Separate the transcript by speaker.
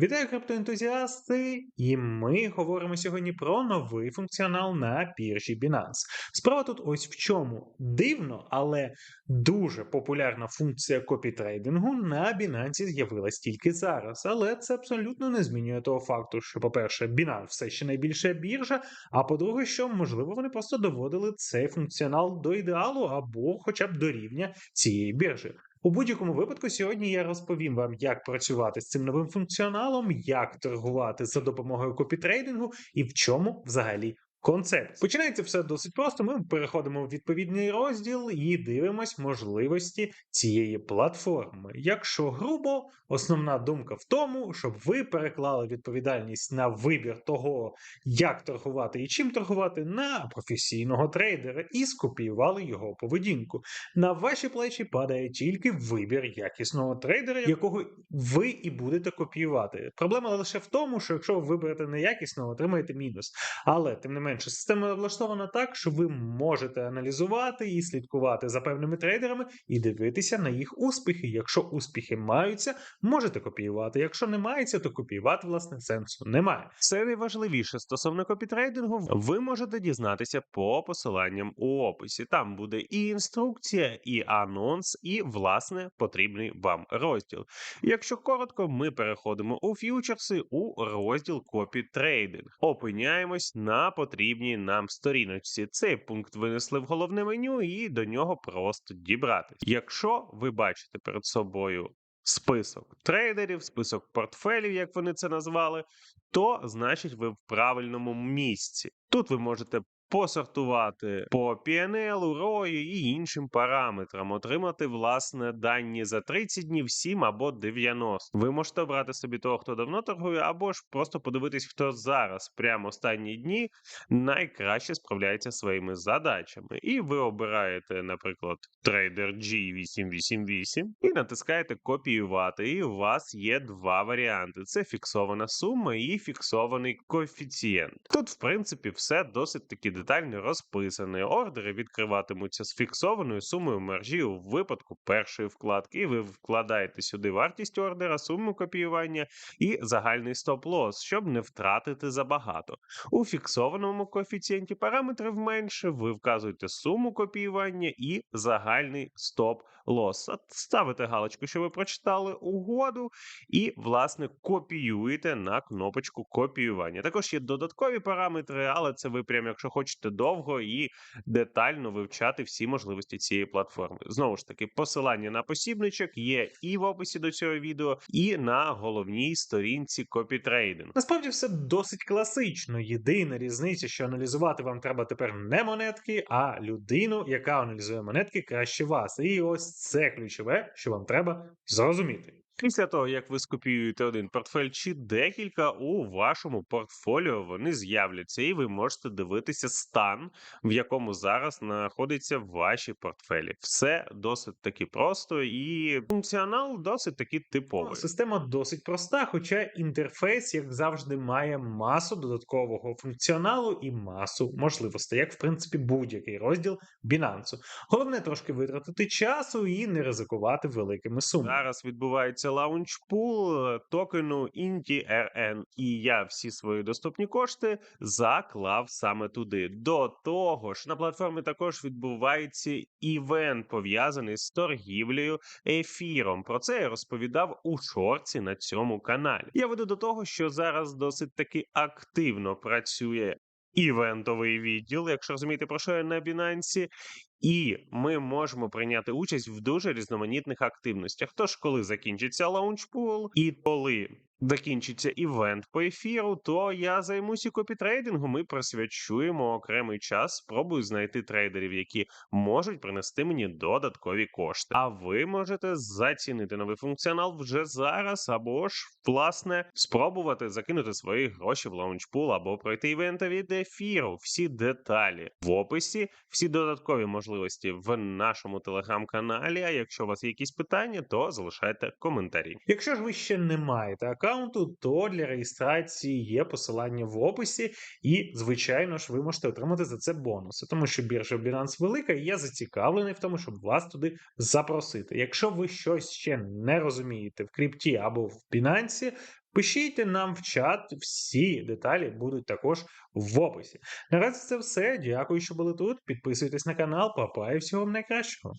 Speaker 1: Вітаю криптоентузіасти! І ми говоримо сьогодні про новий функціонал на біржі Binance. Справа тут ось в чому дивно, але дуже популярна функція копітрейдингу на Binance з'явилась тільки зараз. Але це абсолютно не змінює того факту, що, по-перше, Binance все ще найбільша біржа. А по-друге, що можливо вони просто доводили цей функціонал до ідеалу або, хоча б до рівня цієї біржі. У будь-якому випадку, сьогодні я розповім вам, як працювати з цим новим функціоналом, як торгувати за допомогою копітрейдингу і в чому взагалі. Концепт починається все досить просто. Ми переходимо в відповідний розділ і дивимось можливості цієї платформи. Якщо грубо, основна думка в тому, щоб ви переклали відповідальність на вибір того, як торгувати і чим торгувати, на професійного трейдера і скопіювали його поведінку. На ваші плечі падає тільки вибір якісного трейдера, якого ви і будете копіювати. Проблема лише в тому, що якщо ви виберете неякісного, отримаєте мінус. Але тим не менше, система влаштована так, що ви можете аналізувати і слідкувати за певними трейдерами і дивитися на їх успіхи. Якщо успіхи маються, можете копіювати. Якщо не мається, то копіювати власне сенсу немає.
Speaker 2: Все найважливіше стосовно копітрейдингу, ви можете дізнатися по посиланням у описі. Там буде і інструкція, і анонс, і власне потрібний вам розділ. Якщо коротко, ми переходимо у ф'ючерси у розділ копітрейдинг. Опиняємось на потрібній нам сторіночці. Цей пункт винесли в головне меню, і до нього просто дібратись. Якщо ви бачите перед собою список трейдерів, список портфелів, як вони це назвали, то значить ви в правильному місці. Тут ви можете посортувати по PNL, ROI і іншим параметрам, отримати власне дані за 30 днів, 7 або 90. Ви можете обрати собі того, хто давно торгує, або ж просто подивитись, хто зараз, прямо останні дні, найкраще справляється своїми задачами. І ви обираєте, наприклад, трейдер G888 і натискаєте копіювати. І у вас є два варіанти: це фіксована сума і фіксований коефіцієнт. Тут, в принципі, все досить таки детально розписане. Ордери відкриватимуться з фіксованою сумою маржі у випадку першої вкладки. І ви вкладаєте сюди вартість ордера, суму копіювання і загальний стоп-лосс, щоб не втратити забагато. У фіксованому коефіцієнті параметрів менше, ви вказуєте суму копіювання і загальний стоп-лосс. Ставите галочку, що ви прочитали угоду, і, власне, копіюєте на кнопочку копіювання. Також є додаткові параметри, але це ви прямо, якщо хочете довго і детально вивчати всі можливості цієї платформи. Знову ж таки, посилання на посібничок є і в описі до цього відео, і на головній сторінці копітрейдинг.
Speaker 1: Насправді все досить класично. Єдина різниця, що аналізувати вам треба тепер не монетки, а людину, яка аналізує монетки краще вас. І ось це ключове, що вам треба зрозуміти.
Speaker 2: Після того, як ви скопіюєте один портфель чи декілька, у вашому портфоліо вони з'являться, і ви можете дивитися стан, в якому зараз знаходяться ваші портфелі. Все досить таки просто і функціонал досить таки типовий.
Speaker 1: Система досить проста, хоча інтерфейс, як завжди, має масу додаткового функціоналу і масу можливостей, як в принципі будь-який розділ Binance. Головне трошки витратити часу і не ризикувати великими сумами.
Speaker 2: Зараз відбувається лаунчпул токену Inti RN, і я всі свої доступні кошти заклав саме туди. До того ж, на платформі також відбувається івент пов'язаний з торгівлею ефіром. Про це я розповідав у шорці на цьому каналі. Я веду до того, що зараз досить таки активно працює. Івентовий відділ, якщо розумієте, про що я на Binance, і ми можемо прийняти участь в дуже різноманітних активностях. Тож, коли закінчиться лаунчпул, і коли закінчиться івент по ефіру, то я займуся копітрейдингом і присвячуємо окремий час. Спробую знайти трейдерів, які можуть принести мені додаткові кошти. А ви можете зацінити новий функціонал вже зараз, або ж власне спробувати закинути свої гроші в лаунчпул або пройти івенти від ефіру. Всі деталі в описі, всі додаткові можливості в нашому телеграм-каналі. А якщо у вас є якісь питання, то залишайте коментарі.
Speaker 1: Якщо ж ви ще не маєте аккаунту, то для реєстрації є посилання в описі, і, звичайно ж, ви можете отримати за це бонуси, тому що біржа Binance велика, і я зацікавлений в тому, щоб вас туди запросити. Якщо ви щось ще не розумієте в крипті або в Binance, Пишіть нам в чат, всі деталі будуть також в описі. Наразі це все. Дякую, що були тут. Підписуйтесь на канал, папа і всього вам найкращого.